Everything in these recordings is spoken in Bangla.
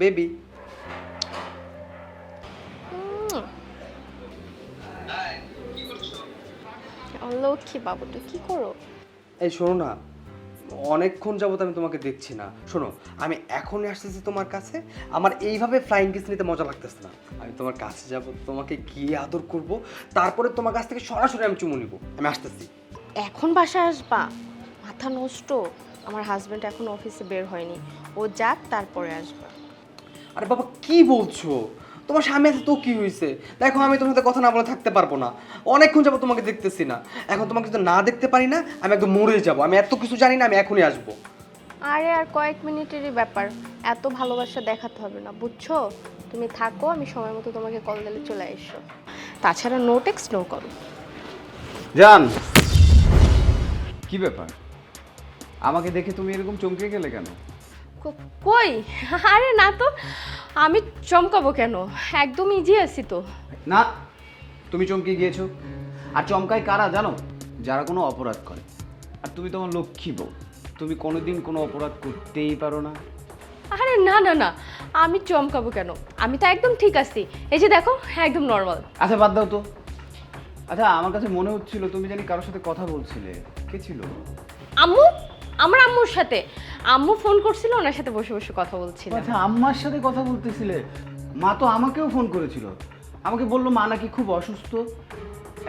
বেবি লক্ষ্মী বাবু তুই কি করো? এই শোনো না অনেকক্ষণ যাবত আমি তোমাকে দেখছি না। শোনো আমি এখনই আসতেছি তোমার কাছে। আমার এইভাবে ফ্লাইং কিস নিতে মজা লাগতেছে না। আমি তোমার কাছে যাব তোমাকে গিয়ে আদর করব তারপরে তোমার কাছ থেকে সরাসরি আমি চুমু নিব। আমি আসতেছি। এখন বাসায় আসবা? মাথা নষ্ট। আমার হাজবেন্ড এখন অফিসে বের হয়নি। ও যাক তারপরে আসবা। আরে বাবা কি বলছো? তোমার স্বামী আছে তো কি হয়েছে দেখো আমি তোমার সাথে কথা না বলে থাকতে পারব না। অনেকক্ষণ যাব তোমাকে দেখতেছি না। এখন তোমাকে যদি না দেখতে পারি না আমি একদম মরে যাব। আমি এত কিছু জানি না আমি এখনই আসব। আরে আর কয়েক মিনিটেরই ব্যাপার। এত ভালোবাসা দেখাতে হবে না বুঝছ? তুমি থাকো আমি সময় মতো তোমাকে কল দিলে চলে এসো। তাছাড়া নো টেক্স নো কল জান! কি ব্যাপার? আমাকে দেখে তুমি এরকম চমকে গেলে কেন? কই? আরে না তো আমি চমকাবো কেন? একদম ইজি আছি তো। না তুমি চমকে গিয়েছো। আর চমকায় কারা জানো? যারা কোনো অপরাধ করে। আর তুমি তোমার লক্ষ্মী বউ। তুমি কোনোদিন কোনো অপরাধ করতেই পারো না। আরে না না না আমি চমকাবো কেন? আমি তো একদম ঠিক আছি। এই যে দেখো একদম নর্মাল আচ্ছা বাদ দাও তো। আচ্ছা আমার কাছে মনে হচ্ছিল তুমি জানি কারোর সাথে কথা বলছিলে। কে ছিল? আম্মু? আমার আম্মুর সাথে। আম্মু ফোন করছিল ওনার সাথে বসে বসে কথা বলছিল আচ্ছা আম্মার সাথে কথা বলতেছিলে? মা তো আমাকেও ফোন করেছিল। আমাকে বলল মা নাকি খুব অসুস্থ।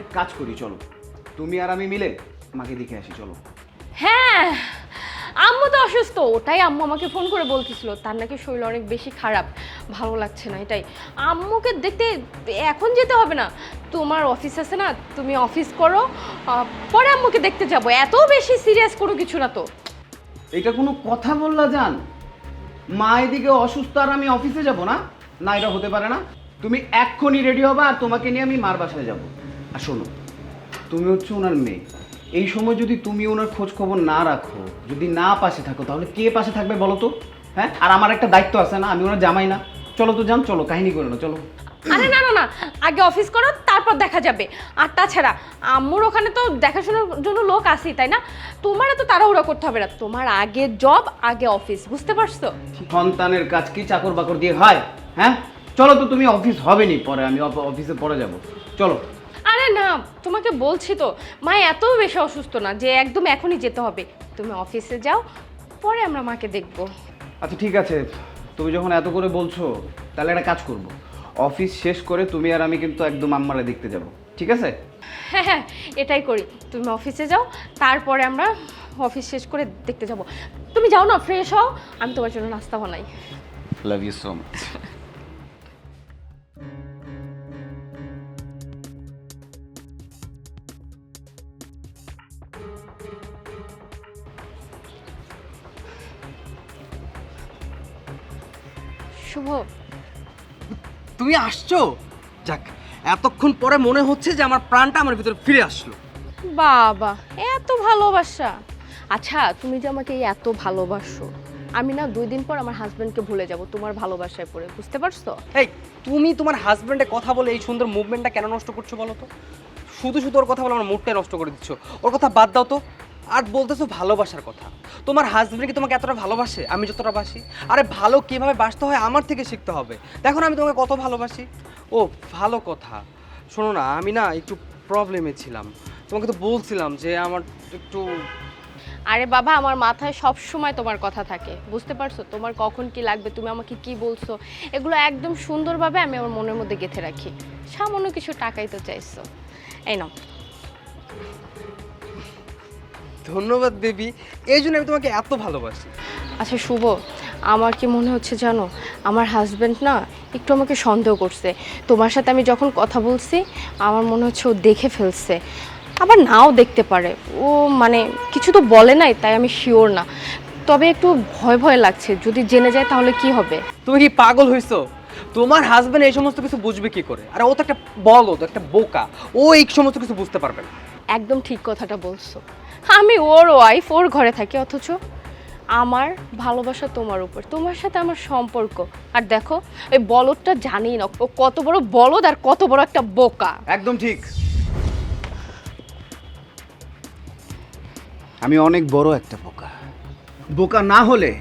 এক কাজ করি চলো। তুমি আর আমি মিলে মাকে দেখে আসি চলো। হ্যাঁ আম্মু তো অসুস্থ। ওটাই আম্মু আমাকে ফোন করে বলতেছিল। তার নাকি শরীর অনেক বেশি খারাপ। ভালো লাগছে না, এটাই। আম্মুকে দেখতে এখন যেতে হবে না। তোমার অফিস আছে না, তুমি অফিস করো পরে আম্মুকে দেখতে যাব। এত বেশি সিরিয়াস কোনো কিছু না তো। এটা কোনো কথা বললা, জান। মা এদিকে অসুস্থ আর আমি অফিসে যাব না। না, এটা হতে পারে না। তুমি এক্ষুনি রেডি হবা আর তোমাকে নিয়ে আমি মার বাসায় যাব। আর শোনো, তুমি হচ্ছে ওনার মেয়ে। এই সময় যদি তুমি ওনার খোঁজ খবর না রাখো, যদি না পাশে থাকো, তাহলে কে পাশে থাকবে বলো তো? হ্যাঁ? আর আমার একটা দায়িত্ব আছে না, আমি ওনার জামাই না। চলো তো যান চলো কাহিনী করে না চলো। আরে না না না আগে অফিস করো তারপর দেখা যাবে। আর তাছাড়া আম্মুর ওখানে তো দেখাশোনার জন্য লোক আসি তাই না? তোমার তো তাড়াহুড়া করতে হবে না। তোমার আগে জব আগে অফিস বুঝতে পারছ? সন্তানের কাজ কি চাকর বাকর দিয়ে হয়? হ্যাঁ? চলো তো তুমি অফিস হবে নি পরে আমি অফিসে পরে যাব। চলো। আরে না তোমাকে বলছি তো মা এত বেশি অসুস্থ না যে একদম এখনই যেতে হবে। তুমি অফিসে যাও পরে আমরা মাকে দেখব। আচ্ছা ঠিক আছে। তুমি যখন এত করে বলছো তাহলে একটা কাজ করব। অফিস শেষ করে তুমি আর আমি কিন্তু একদম আম্মারে দেখতে যাব। ঠিক আছে? হ্যাঁ হ্যাঁ এটাই করি। তুমি অফিসে যাও তারপরে আমরা অফিস শেষ করে দেখতে যাব। তুমি যাও না ফ্রেশ হও। আমি তোমার জন্য নাস্তা বানাই। Love you so much Shubho. তুমি আসছো? যাক এতক্ষণ পরে মনে হচ্ছে যে আমার প্রাণটা আমার ভিতরে ফিরে আসলো। বাবা এত ভালোবাসা। আচ্ছা তুমি যে আমাকে এত ভালোবাসো আমি না দুই দিন পর আমার হাজবেন্ডকে ভুলে যাব তোমার ভালোবাসায় পড়ে বুঝতে পারছ? এই তুমি তোমার হাজবেন্ডের কথা বলে এই সুন্দর মুভমেন্টটা কেন নষ্ট করছ বলো তো? শুধু শুধু ওর কথা বলে আমার মুডটাই নষ্ট করে দিচ্ছ। ওর কথা বাদ দাও তো। আর বলতেছো ভালোবাসার কথা। তোমার হাজবেন্ড কি তোমাকে এতটা ভালোবাসে? আমি যতটা বাসি। আরে ভালো কীভাবে বাসতে হয় আমার থেকে শিখতে হবে। দেখো না, আমি তোমাকে কত ভালোবাসি। ও, ভালো কথা। শোনো না, আমি না একটু প্রবলেমে ছিলাম। তোমাকে তো বলছিলাম যে আমার একটু আরে বাবা, আমার মাথায় সব সময় তোমার কথা থাকে। বুঝতে পারছ? তোমার কখন কি লাগবে, তুমি আমাকে কি বলছো? এগুলো একদম সুন্দরভাবে আমি আমার মনের মধ্যে গেঁথে রাখি। সামান্য কিছু টাকাই তো চাইছো। এই নাও। ধন্যবাদ বেবি। এই জন্য আমি তোমাকে এত ভালোবাসি। আচ্ছা শুভ আমার কি মনে হচ্ছে জানো? আমার হাজব্যান্ড না একটু আমাকে সন্দেহ করছে। তোমার সাথে আমি যখন কথা বলছি আমার মনে হচ্ছে ও দেখে ফেলছে। আবার নাও দেখতে পারে। ও মানে কিছু তো বলে নাই তাই আমি শিওর না। তবে একটু ভয় ভয় লাগছে। যদি জেনে যায় তাহলে কি হবে? তুমি কি পাগল হইছো? তোমার হাজবেন্ড এই সমস্ত কিছু বুঝবে কি করে? আর ও তো একটা বলো তো একটা বোকা। ও এই সমস্ত কিছু বুঝতে পারবে না। একদম ঠিক কথাটা বলছো। আমি ওর ওয়াইফ ওর ঘরে থাকি, অথচ আমার ভালোবাসা তোমার উপর, তোমার সাথে আমার সম্পর্ক। আর দেখো, ওই বলদটা জানি না, ও কত বড় বলদ আর কত বড় একটা বোকা। একদম ঠিক। আমি অনেক বড় একটা বোকা। বোকা না হলে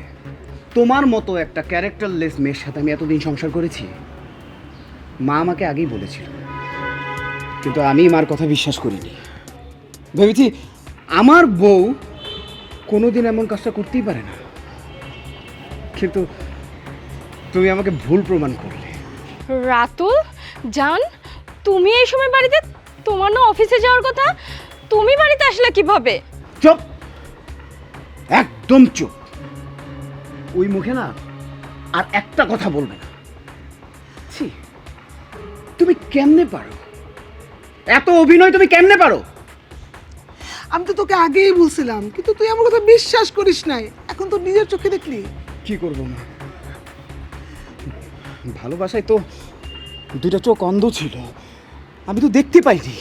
তোমার মতো একটা ক্যারেক্টারলেস মেয়ের সাথে আমি এতদিন সংসার করেছি। মা আমাকে আগেই বলেছিল। কিন্তু আমি মার কথা বিশ্বাস করিনি। ভেবেছি আমার বউ কোনোদিন এমন কাজটা করতেই পারে না। কিন্তু তুমি আমাকে ভুল প্রমাণ করলে। রাতুল জান তুমি এই সময় বাড়িতে তোমার না অফিসে যাওয়ার কথা? তুমি বাড়িতে আসলে কীভাবে? চুপ! একদম চুপ! ওই মুখে না আর একটা কথা বলবে না। ছি তুমি কেমনে পারো? এত অভিনয় তুমি কেমনে পারো? আমি তো তোকে আগেই বলছিলাম কিন্তু তুই আমার কথা বিশ্বাস করিস নাই। এখন তো নিজের চোখে দেখলি। কি করব মা? ভালোবাসায় তো দুইটা চোখ অন্ধ ছিল। আমি তো দেখতে পাইনি।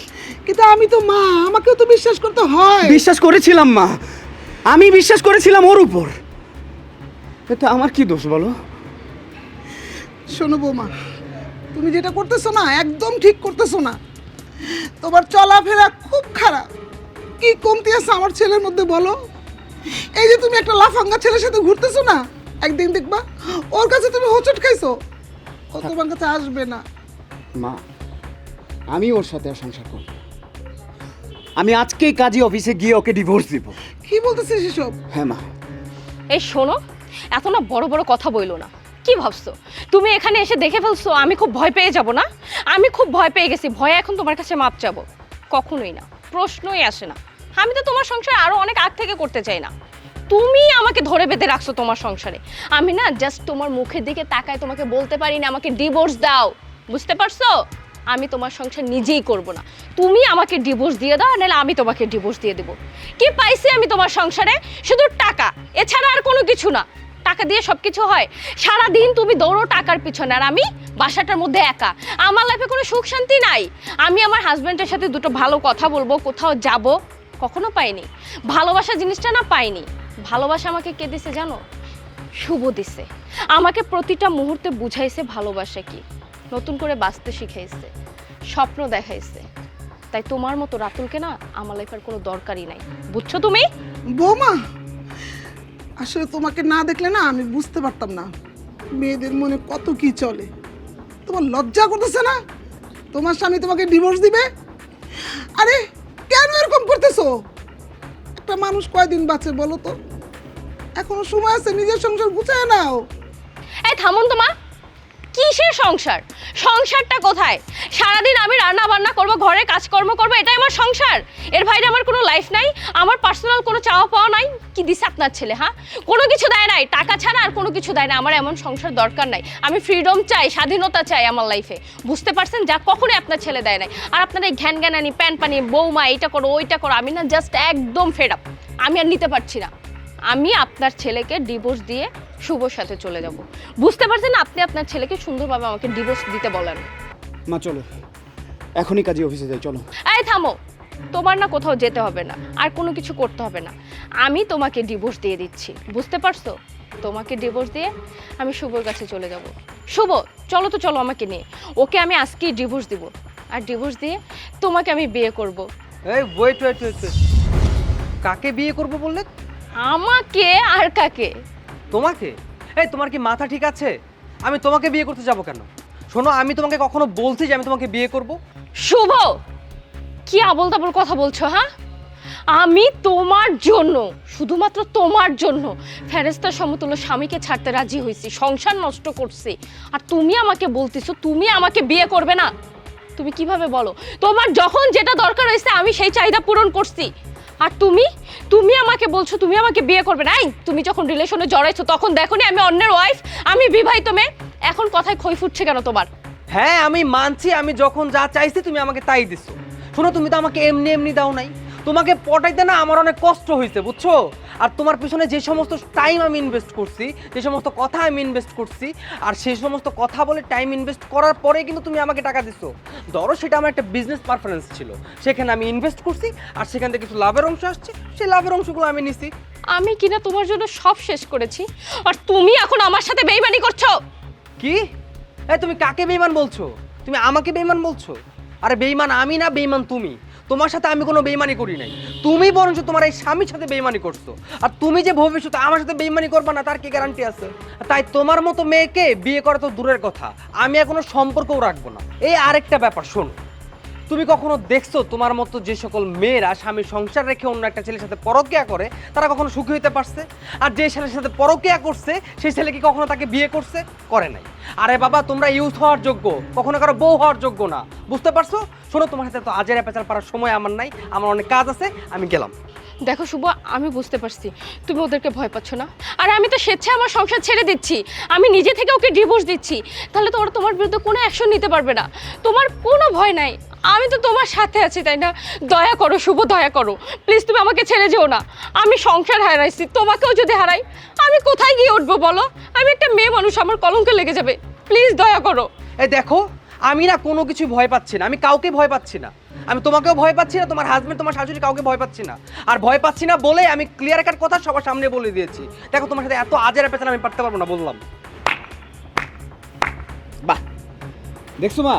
কিন্তু আমি তো মা আমাকেও তো বিশ্বাস করতে হয়। বিশ্বাস করেছিলাম মা। আমি বিশ্বাস করেছিলাম ওর উপর। এতে আমার কি দোষ বলো? শোনো বৌমা তুমি যেটা করতেছো না একদম ঠিক করতেছো না। তোমার চলাফেরা খুব খারাপ। কি কমতি আছে আমার ছেলের মধ্যে বলো? এই যে তুমি একটা লাফাঙ্গা ছেলের সাথে ঘুরতেছো না? একদিন দেখবা ওর কাছে তুমি হোঁচট খাইছো। ও তোমার কাছে আসবে না। মা আমি ওর সাথে আর সংসার করব আমি আজকেই কাজী অফিসে গিয়ে ওকে ডিভোর্স দিব। কি বলতেছিস এসব? হ্যাঁ মা। এই শোনো এত না বড় বড় কথা বইলো না। কি ভাবছ? তুমি এখানে এসে দেখে ফেলছো আমি খুব ভয় পেয়ে যাব না? আমি খুব ভয় পেয়ে গেছি ভয়ে এখন তোমার কাছে মাপ চাবো। কখনোই না প্রশ্নই আসে না। আমি তো তোমার সংসার আরও অনেক আগ থেকে করতে চাই না। তুমি আমাকে ধরে বেঁধে রাখছো তোমার সংসারে। আমি না জাস্ট তোমার মুখের দিকে তাকায় তোমাকে বলতে পারি না, আমাকে ডিভোর্স দাও। বুঝতে পারছ? আমি তোমার সংসার নিজেই করব না। তুমি আমাকে ডিভোর্স দিয়ে দাও নাহলে আমি তোমাকে ডিভোর্স দিয়ে দেবো। কি পাইছি আমি তোমার সংসারে? শুধু টাকা। এছাড়া আর কোনো কিছু না। টাকা দিয়ে সব কিছু হয়। সারা দিন তুমি দৌড়ো টাকার পিছনে, আর আমি বাসাটার মধ্যে একা। আমার লাইফে কোনো সুখ শান্তি নাই। আমি আমার হাজব্যান্ডের সাথে দুটো ভালো কথা বলব, কোথাও যাব। কখনো পাইনি। ভালোবাসা জিনিসটা না পাইনি। ভালোবাসা আমাকে কে দিছে জানো? শুভ দিছে। আমাকে প্রতিটা মুহূর্তে বুঝাইছে ভালোবাসা কি। নতুন করে বাঁচতে শিখাইছে। স্বপ্ন দেখাইছে। তাই তোমার মতো রাতুলকে না আমার লাইফের কোনো দরকারই নাই। বুঝছ তুমি? বৌমা, আসলে তোমাকে না দেখলে না আমি বুঝতে পারতাম না। মেয়েদের মনে কত কি চলে। তোমার লজ্জা করতেছে না? তোমার স্বামী তোমাকে ডিভোর্স দিবে? আরে করতেছো? একটা মানুষ কয়দিন বাঁচে বলো তো? এখনও সময় আছে, নিজের সংসার গুছায় নাও। এই থামুন তো মা। কিসের সংসার? সংসারটা কোথায়? সারাদিন আমি রান্না বান্না করব, ঘরে কাজকর্ম করব, এটাই আমার সংসার? এর বাইরে আমার কোনো লাইফ নাই, আমার পার্সোনাল কোনো চাওয়া পাওয়া নাই, কি দিছে আপনার ছেলে হ্যাঁ? কোনো কিছু দেয় নাই, টাকা ছাড়া আর কোনো কিছু দেয় না, আমার এমন সংসার দরকার নাই। আমি ফ্রিডম চাই, স্বাধীনতা চাই আমার লাইফে বুঝতে পারছেন? যা কখনোই আপনার ছেলে দেয় নাই। আর আপনার এই ঘ্যান জ্ঞানানি প্যান পানি, বৌমা, এইটা করো, ওইটা করো, আমি না জাস্ট একদম ফেড আপ আমি আর নিতে পারছি না। আমি আপনার ছেলেকে ডিভোর্স দিয়ে শুভর সাথে চলে যাব। বুঝতে পারছেন আপনি আপনার ছেলেকে সুন্দরভাবে আমাকে ডিভোর্স দিতে বলেন। মা চলো। এখনই কাজী অফিসে যাই চলো। এই থামো। তোমার না কোথাও যেতে হবে না আর কোনো কিছু করতে হবে না। আমি তোমাকে ডিভোর্স দিয়ে দিচ্ছি বুঝতে পারছ? তোমাকে ডিভোর্স দিয়ে আমি শুভর কাছে চলে যাব। শুভ চলো তো চলো আমাকে নিয়ে। ওকে আমি আজকেই ডিভোর্স দিব আর ডিভোর্স দিয়ে তোমাকে আমি বিয়ে করব। এই ওয়েট ওয়েট ওয়েট কাকে বিয়ে করব বললে? আমাকে আর কাকে? তোমাকে? এই, তোমার কি মাথা ঠিক আছে? আমি তোমাকে বিয়ে করতে যাব কেন? শোনো, আমি তোমাকে কখনো বলছি যে আমি তোমাকে বিয়ে করব? শুভ! কি আবল তাবল কথা বলছো হ্যাঁ? আমি তোমার জন্য, শুধুমাত্র তোমার জন্য ফেরেস্তার সমতুল্য স্বামীকে ছাড়তে রাজি হয়েছি, সংসার নষ্ট করছি। আর তুমি আমাকে বলতেছো, তুমি আমাকে বিয়ে করবে না। তুমি কীভাবে বলো? তোমার যখন যেটা দরকার হয়েছে, আমি সেই চাহিদা পূরণ করছি। আর তুমি? তুমি আমাকে বলছো, তুমি আমাকে বিয়ে করবে না। তুমি যখন রিলেশনে জড়াইছো, তখন দেখো আমি অন্যের ওয়াইফ আমি বিবাহিত মেয়ে। এখন কথায় খই ফুটছে কেন তোমার? হ্যাঁ আমি মানছি, আমি যখন যা চাইছি, তুমি আমাকে তাই দিছো। শোনো, তুমি তো আমাকে এমনি এমনি দাও নাই। তোমাকে পটাইতে না আমার অনেক কষ্ট হয়েছে বুঝছ? আর তোমার পিছনে যে সমস্ত টাইম আমি ইনভেস্ট করছি যে সমস্ত কথা আমি ইনভেস্ট করছি আর সেই সমস্ত কথা বলে টাইম ইনভেস্ট করার পরে কিন্তু তুমি আমাকে টাকা দিছো। ধরো সেটা আমার একটা বিজনেস পারফরমেন্স ছিল সেখানে আমি ইনভেস্ট করছি আর সেখান থেকে কিছু লাভের অংশ আসছে সেই লাভের অংশগুলো আমি নিছি। আমি কিনা তোমার জন্য সব শেষ করেছি? আর তুমি এখন আমার সাথে বেইমানি করছ? কি? এই তুমি কাকে বেইমান বলছো? তুমি আমাকে বেইমান বলছো? আরে বেইমান আমি না বেইমান তুমি। তোমার সাথে আমি কোনো বেইমানি করি নাই। তুমি বরঞ্চ তোমার এই স্বামীর সাথে বেইমানি করছ। আর তুমি যে ভবিষ্যতে আমার সাথে বেইমানি করবা না, তার কি গ্যারান্টি আছে? তাই তোমার মতো মেয়েকে বিয়ে করা তো দূরের কথা। আমি আর কোনো সম্পর্কও রাখব না। এই আরেকটা ব্যাপার, শোন। তুমি কখনো দেখছ তোমার মতো যে সকল মেয়েরা স্বামীর সংসার রেখে অন্য একটা ছেলের সাথে পরকিয়া করে, তারা কখনো সুখী হতে পারছে? আর যে ছেলের সাথে পরকিয়া করছে, সেই ছেলে কি কখনো তাকে বিয়ে করছে? করে নাই। আরে বাবা, তোমরা ইউথ হওয়ার যোগ্য। কখনো কারও বউ হওয়ার যোগ্য না। বুঝতে পারছ? শোনো, তোমার সাথে তো আজের পেঁচাল পারার সময় আমার নাই, আমার অনেক কাজ আছে, আমি গেলাম। দেখো শুভ, আমি বুঝতে পারছি। তুমি ওদেরকে ভয় পাচ্ছ না? আর আমি তো স্বেচ্ছায় আমার সংসার ছেড়ে দিচ্ছি। আমি নিজে থেকে ওকে ডিভোর্স দিচ্ছি। তাহলে তো ওরা তোমার বিরুদ্ধে কোনো অ্যাকশন নিতে পারবে না। তোমার কোনো ভয় নাই। আমি তো তোমার সাথে আছি, তাই না? দয়া করো, শুভ দয়া করো। প্লিজ তুমি আমাকে ছেড়ে যেও না। আমি সংসার হারাইছি, তোমাকেও যদি হারাই, আমি কোথায় গিয়ে উঠবো বলো? আমি একটা মেয়ে মানুষ, আমার কলঙ্কে লেগে যাবে। প্লিজ দয়া করো। এ, দেখো, আমি না কোনো কিছু ভয় পাচ্ছি না, আমি কাউকে ভয় পাচ্ছি না। আমি তোমাকেও ভয় পাচ্ছি না, তোমার হাজবেন্ড তোমার শাশুড়ি কাউকে ভয় পাচ্ছি না। আর ভয় পাচ্ছি না বলে আমি ক্লিয়ার কাট কথা সবার সামনে বলে দিয়েছি। দেখো, তোমার সাথে এত আজের পেছাল আমি পারতে পারব না, বললাম। বাহ। দেখছ মা?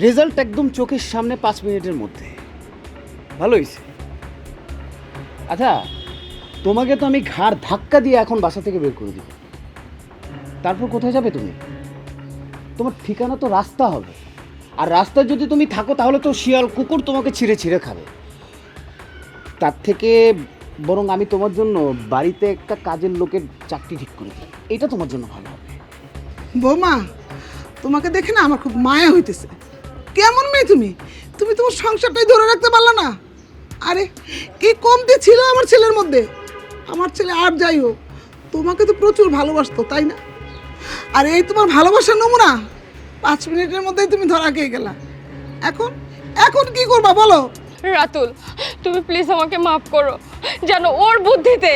রেজাল্ট একদম চোখের সামনে পাঁচ মিনিটের মধ্যে। ভালো হয়েছে আচ্ছা তোমাকে তো আমি ঘাড় ধাক্কা দিয়ে এখন বাসা থেকে বের করে দিব তারপর কোথায় যাবে তুমি? তোমার ঠিকানা তো রাস্তা হবে। আর রাস্তায় যদি তুমি থাকো, তাহলে তো শিয়াল কুকুর তোমাকে ছিঁড়ে ছিঁড়ে খাবে। তার থেকে বরং আমি তোমার জন্য বাড়িতে একটা কাজের লোকের চাকরি ঠিক করে দিই এটা তোমার জন্য ভালো হবে। বৌমা, তোমাকে দেখে না আমার খুব মায়া হইতেছে। কেমন মেয়ে তুমি? তুমি তোমার সংসারটাই ধরে রাখতে পারলা না। আরে, কি কমতে ছিল আমার ছেলের মধ্যে? আমার ছেলে আর যাই হোক, তোমাকে তো প্রচুর ভালোবাসতো, তাই না? আর এই তোমার ভালোবাসার নমুনা, পাঁচ মিনিটের মধ্যেই তুমি ধরা খেয়ে গেলা। এখন এখন কি করবা বলো? রাতুল, তুমি প্লিজ আমাকে মাফ করো। যেন ওর বুদ্ধিতে,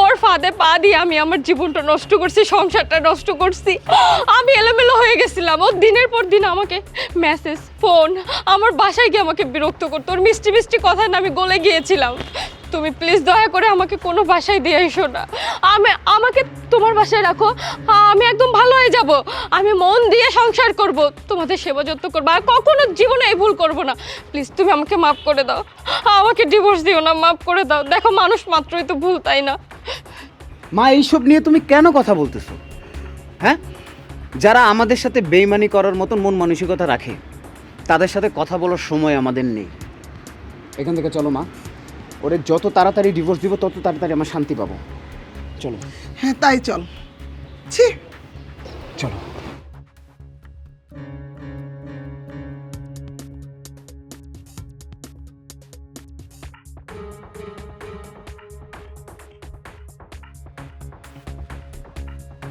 ওর ফাঁদে পা দিয়ে আমি আমার জীবনটা নষ্ট করছি, সংসারটা নষ্ট করছি। আমি এলোমেলো হয়ে গেছিলাম। ওর দিনের পর দিন আমাকে মেসেজ ফোন আমার বাসায় গিয়ে আমাকে বিরক্ত করতো। ওর মিষ্টি মিষ্টি কথায় না আমি গলে গিয়েছিলাম। তুমি প্লিজ দয়া করে আমাকে কোনো বাসায় দিয়ে এসো না। আমি, আমাকে তোমার বাসায় রাখো। আমি একদম ভালো হয়ে যাব। আমি মন দিয়ে সংসার করব। তোমাদের সেবা যত্ন করব। আর কখনো জীবনে এই ভুল করব না। প্লিজ তুমি আমাকে মাফ করে দাও। আমাকে ডিভোর্স দিও না, মাফ করে দাও। দেখো, মানুষ মাত্রই তো ভুল, তাই না? মা, এইসব নিয়ে তুমি কেন কথা বলতেছো? হ্যাঁ? যারা আমাদের সাথে বেইমানি করার মতন মন মানসিকতা রাখে, তাদের সাথে কথা বলার সময় আমাদের নেই। এখান থেকে চলো, মা। ওরে যত তাড়াতাড়ি ডিভোর্স দিব তত তাড়াতাড়ি আমার শান্তি পাবো। চলো। হ্যাঁ তাই চল। ছি। চলো।